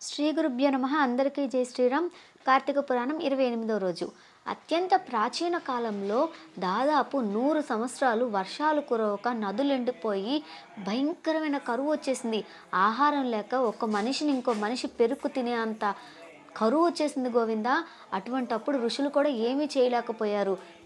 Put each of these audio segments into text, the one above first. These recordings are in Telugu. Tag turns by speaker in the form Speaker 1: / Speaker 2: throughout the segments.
Speaker 1: శ్రీ గురుభ్యో నమ. అందరికీ జై శ్రీరామ్. కార్తీక పురాణం ఇరవై ఎనిమిదో రోజు. అత్యంత ప్రాచీన కాలంలో దాదాపు నూరు సంవత్సరాలు వర్షాలు కురవక నదులు ఎండిపోయి భయంకరమైన కరువు వచ్చేసింది. ఆహారం లేక ఒక మనిషిని ఇంకో మనిషి పెరుకు తినే అంత కరువు వచ్చేసింది గోవింద. అటువంటప్పుడు ఋషులు కూడా ఏమీ చేయలేకపోయారు.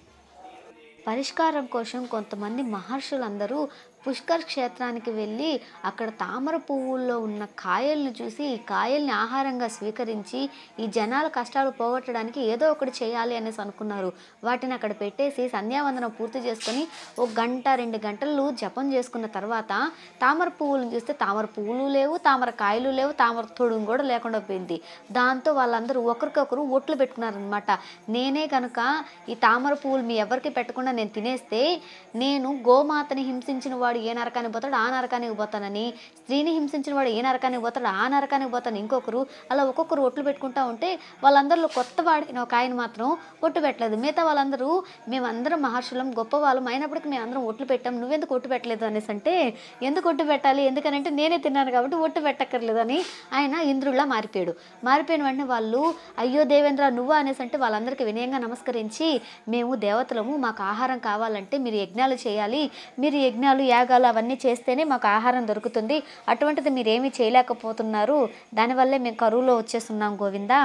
Speaker 1: పరిష్కారం కోసం కొంతమంది మహర్షులందరూ పుష్కర్ క్షేత్రానికి వెళ్ళి అక్కడ తామర పువ్వుల్లో ఉన్న కాయల్ని చూసి ఈ కాయల్ని ఆహారంగా స్వీకరించి ఈ జనాల కష్టాలు పోగొట్టడానికి ఏదో ఒకటి చేయాలి అనేసి అనుకున్నారు. వాటిని అక్కడ పెట్టేసి సంధ్యావందనం పూర్తి చేసుకొని ఒక గంట రెండు గంటలు జపం చేసుకున్న తర్వాత తామర పువ్వులను చూస్తే తామర పువ్వులు లేవు తామర కాయలు లేవు తామర తొడుగు కూడా లేకుండా పోయింది. దాంతో వాళ్ళందరూ ఒకరికొకరు ఒట్లు పెట్టుకున్నారనమాట నేనే కనుక ఈ తామర పువ్వులు మీ ఎవరికి పెట్టకుండా నేను తినేస్తే నేను గోమాతని హింసించిన వాడు వాడు ఏ నరకానికి పోతాడు ఆ నరకానికి పోతానని. స్త్రీని హింసించిన వాడు ఏ నరకానికి పోతాడు ఆ నరకానికి పోతాను ఇంకొకరు అలా ఒక్కొక్కరు ఒట్లు పెట్టుకుంటా ఉంటే వాళ్ళందరిలో కొత్త వాడిన ఒక ఆయన మాత్రం ఒట్టు పెట్టలేదు. మిగతా వాళ్ళందరూ మేమందరం మహర్షులం గొప్పవాళ్ళం. అయినప్పటికీ మేము అందరం ఒట్లు పెట్టాం. నువ్వెందుకు ఒట్టు పెట్టలేదు అనేసి అంటే ఎందుకు ఒట్టు పెట్టాలి? ఎందుకనంటే నేనే తిన్నాను కాబట్టి ఒట్టు పెట్టక్కర్లేదు అని ఆయన ఇంద్రుడిలా మారిపోయాడు. మారిపోయిన వెంటనే వాళ్ళు అయ్యో దేవేంద్ర నువ్వు? అనేసి అంటే వాళ్ళందరికీ వినయంగా నమస్కరించి మేము దేవతలము మాకు ఆహారం కావాలంటే మీరు యజ్ఞాలు చేయాలి. మీరు యజ్ఞాలు యాగాలు అవన్నీ చేస్తేనే మాకు ఆహారం దొరుకుతుంది. అటువంటిది మీరేమీ చేయలేకపోతున్నారు. దానివల్లే మేము కరువులో వచ్చేస్తున్నాం గోవిందా.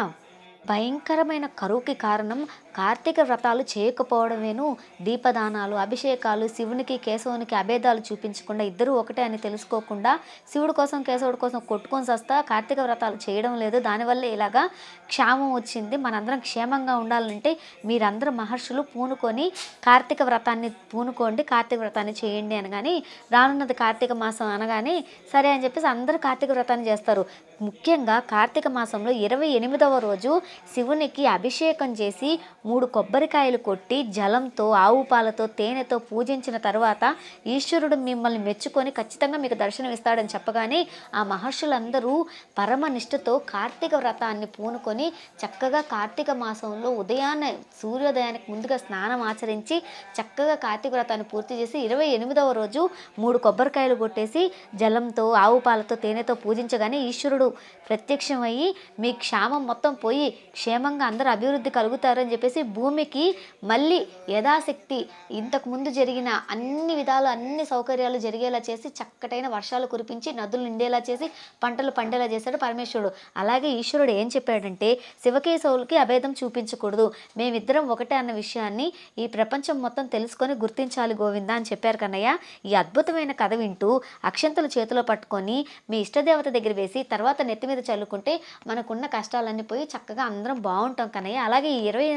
Speaker 1: భయంకరమైన కరువుకి కారణం కార్తీక వ్రతాలు చేయకపోవడమేను. దీపదానాలు అభిషేకాలు శివునికి కేశవునికి అభేదాలు చూపించకుండా ఇద్దరు ఒకటే అని తెలుసుకోకుండా శివుడు కోసం కేశవుడి కోసం కొట్టుకొని వస్తా కార్తీక వ్రతాలు చేయడం లేదు. దానివల్ల ఇలాగా క్షామం వచ్చింది. మనందరం క్షేమంగా ఉండాలంటే మీరందరూ మహర్షులు పూనుకొని కార్తీక వ్రతాన్ని పూనుకోండి కార్తీక వ్రతాన్ని చేయండి అనగాని రానున్నది కార్తీక మాసం అనగానే సరే అని చెప్పేసి అందరూ కార్తీక వ్రతాన్ని చేస్తారు. ముఖ్యంగా కార్తీక మాసంలో ఇరవై ఎనిమిదవ రోజు శివునికి అభిషేకం చేసి మూడు కొబ్బరికాయలు కొట్టి జలంతో ఆవు పాలతో తేనెతో పూజించిన తర్వాత ఈశ్వరుడు మిమ్మల్ని మెచ్చుకొని ఖచ్చితంగా మీకు దర్శనం ఇస్తాడని చెప్పగానే ఆ మహర్షులందరూ పరమ నిష్ఠతో కార్తీక వ్రతాన్ని పూనుకొని చక్కగా కార్తీక మాసంలో ఉదయాన్నే సూర్యోదయానికి ముందుగా స్నానం ఆచరించి చక్కగా కార్తీక వ్రతాన్ని పూర్తి చేసి ఇరవై ఎనిమిదవ రోజు మూడు కొబ్బరికాయలు కొట్టేసి జలంతో ఆవు పాలతో తేనెతో పూజించగానే ఈశ్వరుడు ప్రత్యక్షమయ్యి మీ క్షామం మొత్తం పోయి క్షేమంగా అందరూ అభివృద్ధి కలుగుతారని చెప్పి చెప్పేసి భూమికి మళ్ళీ యథాశక్తి ఇంతకుముందు జరిగిన అన్ని విధాలు అన్ని సౌకర్యాలు జరిగేలా చేసి చక్కటైన వర్షాలు కురిపించి నదులు నిండేలా చేసి పంటలు పండేలా చేశాడు పరమేశ్వరుడు. అలాగే ఈశ్వరుడు ఏం చెప్పాడంటే శివకేశవులకి అభేదం చూపించకూడదు. మేమిద్దరం ఒకటే అన్న విషయాన్ని ఈ ప్రపంచం మొత్తం తెలుసుకొని గుర్తించాలి గోవింద అని చెప్పారు కన్నయ్య. ఈ అద్భుతమైన కథ వింటూ అక్షంతలు చేతిలో పట్టుకొని మీ ఇష్టదేవత దగ్గర వేసి తర్వాత నెత్తి మీద చల్లుకుంటే మనకున్న కష్టాలన్నీ పోయి చక్కగా అందరం బాగుంటాం కన్నయ్య. అలాగే ఈ ఇరవై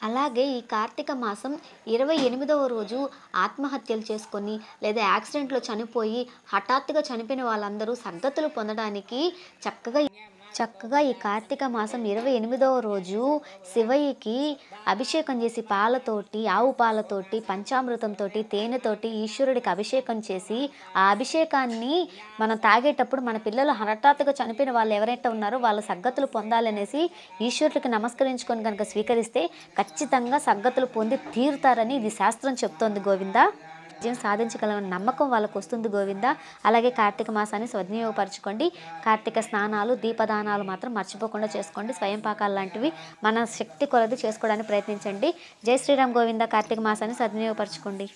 Speaker 1: అలాగే ఈ కార్తీక మాసం ఇరవై ఎనిమిదవ రోజు ఆత్మహత్యలు చేసుకొని లేదా యాక్సిడెంట్లో చనిపోయి హఠాత్తుగా చనిపోయిన వాళ్ళందరూ సద్గతులు పొందడానికి చక్కగా చక్కగా ఈ కార్తీక మాసం ఇరవై ఎనిమిదవ రోజు శివయ్యకి అభిషేకం చేసి పాలతోటి ఆవు పాలతోటి పంచామృతంతో తేనెతోటి ఈశ్వరుడికి అభిషేకం చేసి ఆ అభిషేకాన్ని మనం తాగేటప్పుడు మన పిల్లలు హఠాత్తుగా చనిపోయిన వాళ్ళు ఎవరైతే ఉన్నారో వాళ్ళ సగ్గతులు పొందాలనేసి ఈశ్వరుడికి నమస్కరించుకొని కనుక స్వీకరిస్తే ఖచ్చితంగా సగ్గతులు పొంది తీరుతారని ఇది శాస్త్రం చెప్తోంది గోవిందా. విజయం సాధించగలమని నమ్మకం వాళ్ళకు వస్తుంది గోవింద. అలాగే కార్తీక మాసాన్ని సద్వినియోగపరచుకోండి. కార్తీక స్నానాలు దీపదానాలు మాత్రం మర్చిపోకుండా చేసుకోండి. స్వయం పాకాలు లాంటివి మన శక్తి కొలది చేసుకోవడానికి ప్రయత్నించండి. జై శ్రీరామ్ గోవింద. కార్తీక మాసాన్ని సద్వినియోగపరచుకోండి.